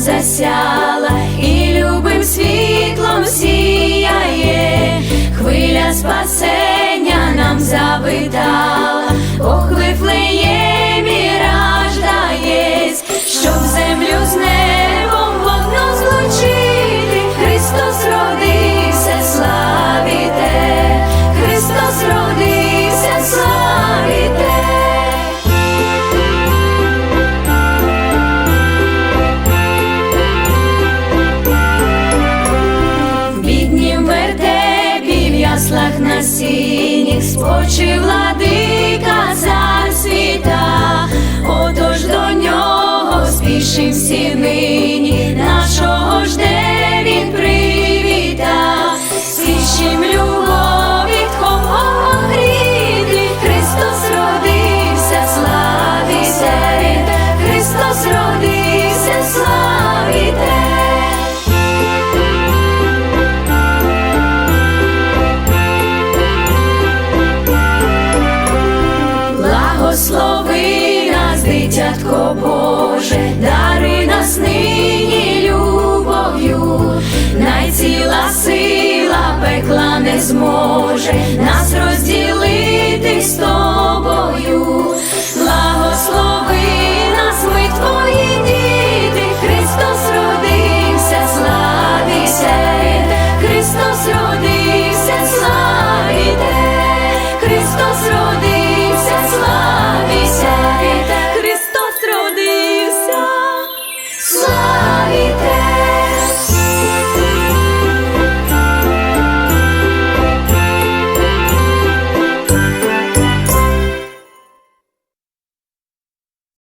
засяла. і на спочив спочивла. дитятко Боже, дари нас нині любов'ю, найціла сила пекла не зможе нас Slow.